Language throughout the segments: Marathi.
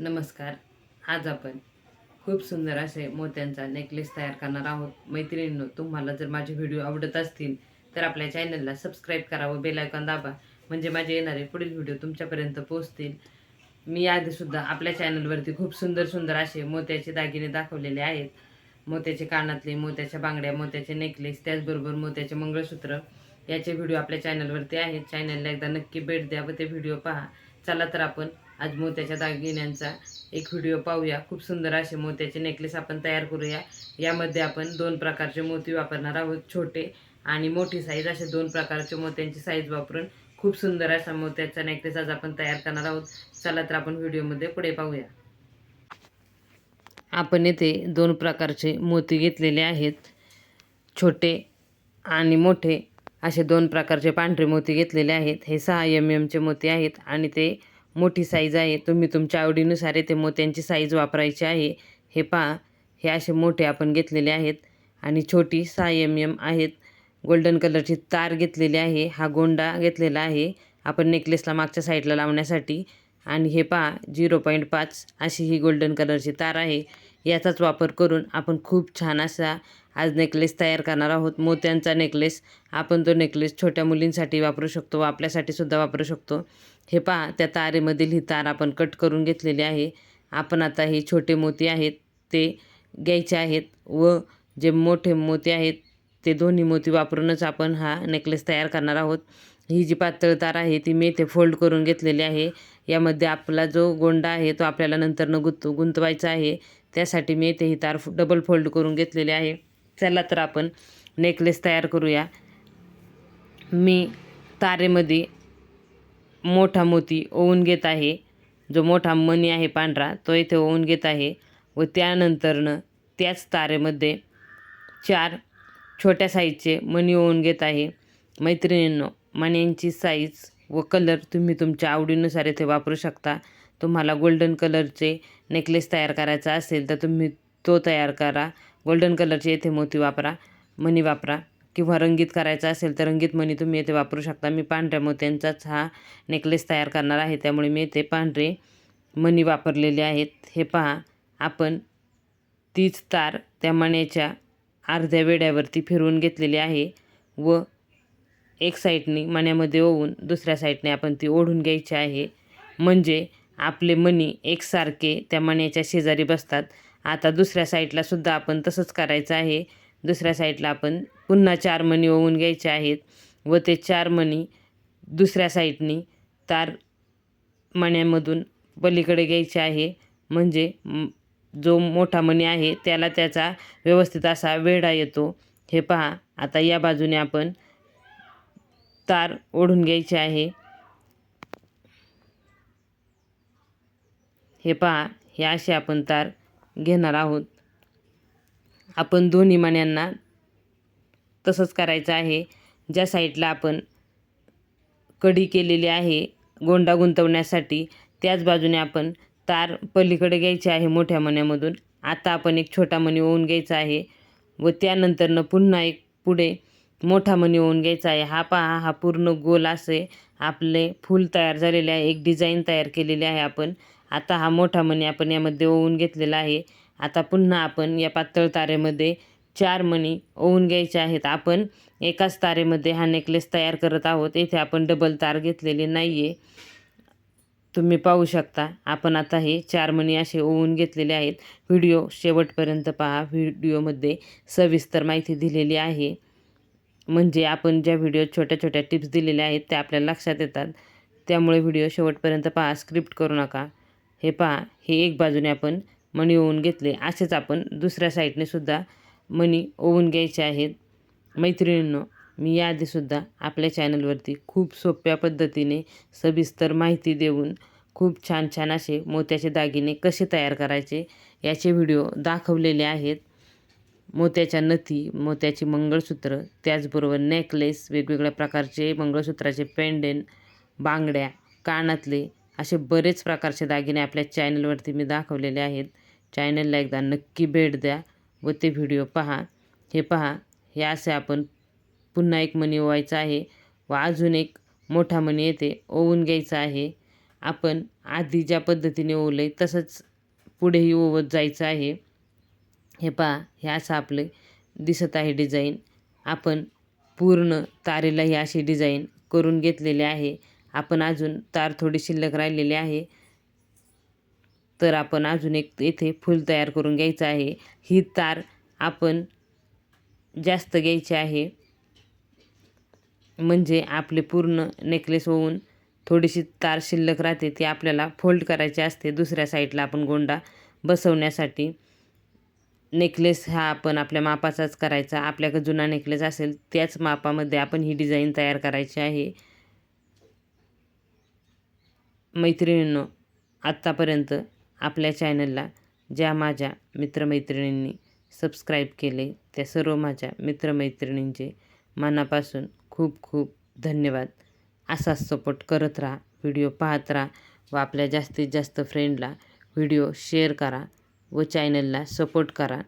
नमस्कार. आज आपण खूप सुंदर असे मोत्यांचा नेकलेस तयार करणार आहोत. मैत्रिणींनो तुम्हाला जर माझे व्हिडिओ आवडत असतील तर आपल्या चॅनलला सबस्क्राईब करा व बेलायकॉन दाबा. म्हणजे माझे येणारे पुढील व्हिडिओ तुमच्यापर्यंत पोहोचतील. मी आधीसुद्धा आपल्या चॅनलवरती खूप सुंदर सुंदर असे मोत्याचे दागिने दाखवलेले आहेत. मोत्याचे कानातले मोत्याच्या बांगड्या मोत्याचे नेकलेस त्याचबरोबर मोत्याचे मंगळसूत्र याचे व्हिडिओ आपल्या चॅनलवरती आहेत. चॅनलला एकदा नक्की भेट द्या व ते व्हिडिओ पहा. चला तर आपण आज मोत्याच्या दागिन्यांचा एक व्हिडिओ पाहूया. खूप सुंदर असे मोत्याचे नेकलेस आपण तयार करूया. यामध्ये आपण दोन प्रकारचे मोती वापरणार आहोत छोटे आणि मोठी साईज असे दोन प्रकारचे मोत्यांची साईज वापरून खूप सुंदर असा मोत्याचा नेकलेस आज आपण तयार करणार आहोत. चला तर आपण व्हिडिओमध्ये पुढे पाहूया. आपण येथे दोन प्रकारचे मोती घेतलेले आहेत. छोटे आणि मोठे. असे दोन प्रकारचे पांढरे मोती घेतलेले आहेत. हे सहा एम एमचे मोती आहेत आणि ते मोठी साईज आहे. तुम्ही तुमच्या आवडीनुसार येते मोत्यांची साईज वापरायची आहे. हे पहा हे असे मोठे आपण घेतलेले आहेत. आणि छोटी सहा एम एम आहेत. गोल्डन कलरची तार घेतलेली आहे. हा गोंडा घेतलेला आहे. आपण नेकलेसला मागच्या साईडला लावण्यासाठी. आणि हे पहा झिरो पॉईंट पाच अशी ही गोल्डन कलरची तार आहे. याचाच वापर करून आपण खूप छान असा आज नेकलेस तयार करणार आहोत. मोत्यांचा नेकलेस आपण तो नेकलेस छोट्या मुलींसाठी वापरू शकतो व आपल्यासाठी सुद्धा वापरू शकतो. हे पहा त्या तारेमधील ही तार आपण कट करून घेतलेली आहे. आपण आता हे छोटे मोती आहेत ते घ्यायचे आहेत व जे मोठे मोती आहेत ते दोन्ही मोती वापरूनच आपण हा नेकलेस तयार करणार आहोत. ही जी पातळ तार आहे ती मी इथे फोल्ड करून घेतलेली आहे. यामध्ये आपला जो गोंडा आहे तो आपल्याला नंतरनं गुंत गुंतवायचा आहे. त्यासाठी मी इथे ही तार डबल फोल्ड करून घेतलेली आहे. चला तर आपण नेकलेस तयार करूया. मी तारेमध्ये मोठा मोती ओवून घेत आहे. जो मोठा मणी आहे पांढरा तो इथे ओवून घेत आहे व त्यानंतरनं त्याच तारेमध्ये चार छोट्या साईजचे मणी ओवून घेत आहे. मैत्रिणींनो मण्यांची साईज व कलर तुम्ही तुमच्या आवडीनुसार इथे वापरू शकता. तुम्हाला गोल्डन कलरचे नेकलेस तयार करायचा असेल तर तुम्ही तो तयार करा. गोल्डन कलरचे येथे मोती वापरा मणी वापरा. किंवा रंगीत करायचा असेल तर रंगीत मणी तुम्ही येथे वापरू शकता. मी पांढऱ्या मोत्यांचाच हा नेकलेस तयार करणार आहे. त्यामुळे मी येथे पांढरे मणी वापरलेले आहेत. हे पहा आपण तीच तार त्या मण्याच्या अर्ध्या वेड्यावरती फिरवून घेतलेली आहे व एक साईडनी मण्यामध्ये ओवून दुसऱ्या साईडने आपण ती ओढून घ्यायची आहे. म्हणजे आपले मणी एकसारखे त्या मण्याच्या शेजारी बसतात. आता दुसऱ्या साईडला सुद्धा आपण तसंच करायचं आहे. दुसऱ्या साईडला आपण पुन्हा चार मणी ओवून घ्यायचे आहेत व ते चार मणी दुसऱ्या साईडनी तार मण्यामधून पलीकडे घ्यायचे आहे. म्हणजे जो मोठा मणी आहे त्याला त्याचा व्यवस्थित असा वेढा येतो. हे पहा आता या बाजूने आपण तार ओढून घ्यायचे आहे. हे पहा हे असे आपण तार घेणार आहोत. आपण दोन्ही मण्यांना तसंच करायचं आहे. ज्या साईडला आपण कडी केलेली आहे गोंडा गुंतवण्यासाठी त्याच बाजूने आपण तार पलीकडे घ्यायची आहे मोठ्या मण्यामधून. आता आपण एक छोटा मणी ओवून घ्यायचा आहे व त्यानंतरनं पुन्हा एक पुढे मोठा मणी ओवून घ्यायचा आहे. हा पहा हा पूर्ण गोल असे आपले फूल तयार झालेले आहे. एक डिझाईन तयार केलेली आहे आपण. आता हा मोठा मणी आपण यामध्ये ओवून घेतलेला आहे. आता पुन्हा आपण या पातळ तारेमध्ये चार मणी ओवून घ्यायचे आहेत. आपण एकाच तारेमध्ये हा नेकलेस तयार करत आहोत. येथे आपण डबल तार घेतलेली नाही आहे तुम्ही पाहू शकता आपण आता हे चार मणी असे ओवून घेतलेले आहेत. व्हिडिओ शेवटपर्यंत पहा. व्हिडिओमध्ये सविस्तर माहिती दिलेली आहे. म्हणजे आपण ज्या व्हिडिओ छोट्या छोट्या टिप्स दिलेल्या आहेत त्या आपल्याला लक्षात येतात. त्यामुळे व्हिडिओ शेवटपर्यंत पहा. स्क्रिप्ट करू नका. हे पहा हे एक बाजूने आपण मणी ओवून घेतले. असेच आपण दुसऱ्या साईडने सुद्धा मणी ओवून घ्यायचे आहेत. मैत्रिणींनो मी याआधीसुद्धा आपल्या चॅनलवरती खूप सोप्या पद्धतीने सविस्तर माहिती देऊन खूप छान छान असे मोत्याचे दागिने कसे तयार करायचे याचे व्हिडिओ दाखवलेले आहेत. मोत्याच्या नथी मोत्याची मंगळसूत्र त्याचबरोबर नेकलेस वेगवेगळ्या प्रकारचे मंगळसूत्राचे पेंडेन बांगड्या कानातले असे बरेच प्रकारचे दागिने आपल्या चॅनलवरती मी दाखवलेले आहेत. चॅनलला एकदा नक्की भेट द्या व ते व्हिडिओ पहा. हे पहा हे असे आपण पुन्हा एक मणी ओवायचा आहे व अजून एक मोठा मणी येते ओवून घ्यायचा आहे. आपण आधी ज्या पद्धतीने ओवलं आहे तसंच पुढेही ओवत जायचं आहे. हे पहा हे असं आपलं दिसत आहे डिझाईन. आपण पूर्ण तारेला ही अशी डिझाईन करून घेतलेली आहे. आपण अजून तार थोडी शिल्लक राहिलेली आहे. तर आपण अजून एक येथे फूल तयार करून घ्यायचं आहे. ही तार आपण जास्त घ्यायची आहे. म्हणजे आपले पूर्ण नेकलेस होऊन थोडीशी तार शिल्लक राहते ती आपल्याला फोल्ड करायची असते दुसऱ्या साईडला आपण गोंडा बसवण्यासाठी. नेकलेस हा आपण आपल्या मापाचाच करायचा. आपल्याकडे जुना नेकलेस असेल त्याच मापामध्ये आपण ही डिझाईन तयार करायची आहे. मैत्रिणींनो आत्तापर्यंत आपल्या चॅनलला ज्या माझ्या मित्रमैत्रिणींनी सबस्क्राईब केले त्या सर्व माझ्या मित्रमैत्रिणींचे मनापासून खूप खूप धन्यवाद. असाच सपोर्ट करत राहा व्हिडिओ पाहत राहा व आपल्या जास्तीत जास्त फ्रेंडला व्हिडिओ शेअर करा व चॅनलला सपोर्ट करा.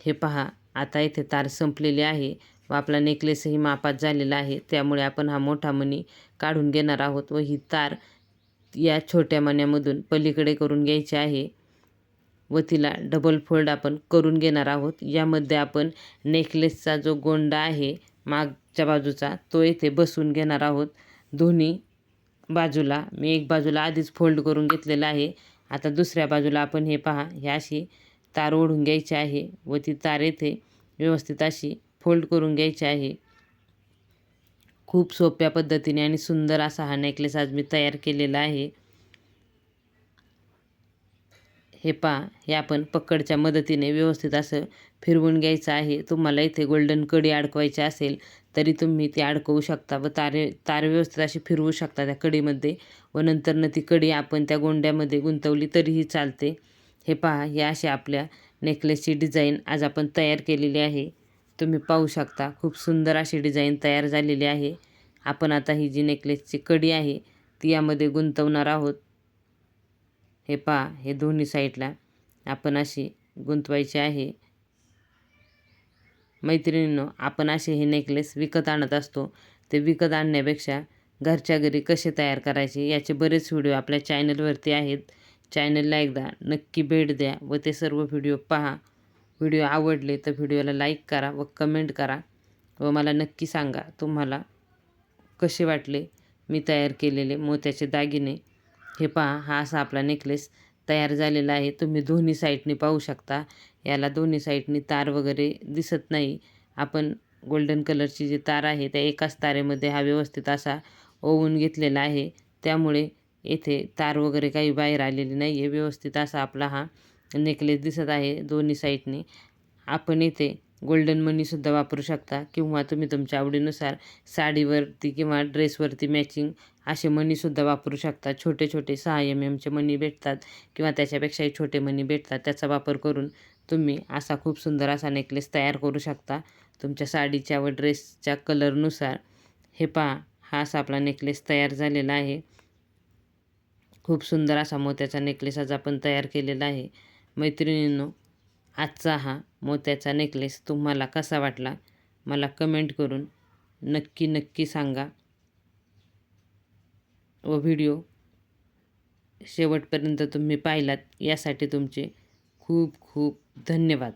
हे पहा आता इथे तार संपलेली आहे व आपला नेकलेसही मापात झालेला आहे त्यामुळे आपण हा मोठा मनी काढून घेणार आहोत व ही तार या छोट्या मण्यामधून पलीकडे करून घ्यायचे आहे. व तिला डबल फोल्ड आपण करून घेणार आहोत. यामध्ये आपण नेकलेसचा जो गोंडा आहे मागच्या बाजूचा तो येथे बसून घेणार आहोत. दोन्ही बाजूला मी एक बाजूला आधीच फोल्ड करून घेतलेला आहे. आता दुसऱ्या बाजूला आपण हे पहा हे अशी तार ओढून घ्यायची आहे. व ती तार येथे व्यवस्थित अशी फोल्ड करून घ्यायची आहे. खूप सोप्या पद्धतीने आणि सुंदर असा हा नेकलेस आज मी तयार केलेला आहे. हे पहा हे आपण पकडच्या मदतीने व्यवस्थित असं फिरवून घ्यायचं आहे. तुम्हाला इथे गोल्डन कडी अडकवायची असेल तरी तुम्ही ती अडकवू शकता व तारे तार व्यवस्थित अशी फिरवू शकता त्या कडीमध्ये व नंतरनं ती कडी आपण त्या गोंड्यामध्ये गुंतवली तरीही चालते. हे पहा हे अशी आपल्या नेकलेसची डिझाईन आज आपण तयार केलेली आहे. तुम्ही पाहू शकता. खूप सुंदर अशी डिझाईन तयार झालेली आहे. आपण आता ही जी नेकलेसची कडी आहे ती यामध्ये गुंतवणार आहोत. हे पहा हे दोन्ही साईडला आपण अशी गुंतवायची आहे. मैत्रिणींनो आपण असे हे नेकलेस विकत आणत असतो. ते विकत आणण्यापेक्षा घरच्या घरी कसे तयार करायचे याचे बरेच व्हिडिओ आपल्या चॅनलवरती आहेत. चॅनलला एकदा नक्की भेट द्या व ते सर्व व्हिडिओ पहा. व्हिडिओ आवडले तर व्हिडिओला लाईक करा व कमेंट करा व मला नक्की सांगा तुम्हाला कसे वाटले मी तयार केलेले मोत्याचे दागिने. हे पहा हा असा आपला नेकलेस तयार झालेला आहे. तुम्ही दोन्ही साईडनी पाहू शकता. याला दोन्ही साईडनी तार वगैरे दिसत नाही. आपण गोल्डन कलरची जी तार आहे त्या एकाच तारेमध्ये हा व्यवस्थित असा ओवून घेतलेला आहे. त्यामुळे येथे तार वगैरे काही बाहेर आलेली नाही आहे व्यवस्थित असा आपला हा नेकलेस दिसत आहे दोन्ही साईडने. आपण इथे गोल्डन मनीसुद्धा वापरू शकता किंवा तुम्ही तुमच्या आवडीनुसार साडीवरती किंवा ड्रेसवरती मॅचिंग असे मनीसुद्धा वापरू शकता. छोटे छोटे सहा एम एमचे मनी भेटतात किंवा त्याच्यापेक्षाही छोटे मनी भेटतात. त्याचा वापर करून तुम्ही असा खूप सुंदर असा नेकलेस तयार करू शकता. तुमच्या साडीच्या व ड्रेसच्या कलरनुसार. हे पहा हा असा आपला नेकलेस तयार झालेला आहे. खूप सुंदर असा मोत्याचा नेकलेस आज आपण तयार केलेला आहे. मैत्रिणींनो आजचा हा मोत्याचा नेकलेस तुम्हाला कसा वाटला मला कमेंट करून नक्की नक्की सांगा. व व्हिडिओ शेवटपर्यंत तुम्ही पाहिलात यासाठी तुमचे खूप खूप धन्यवाद.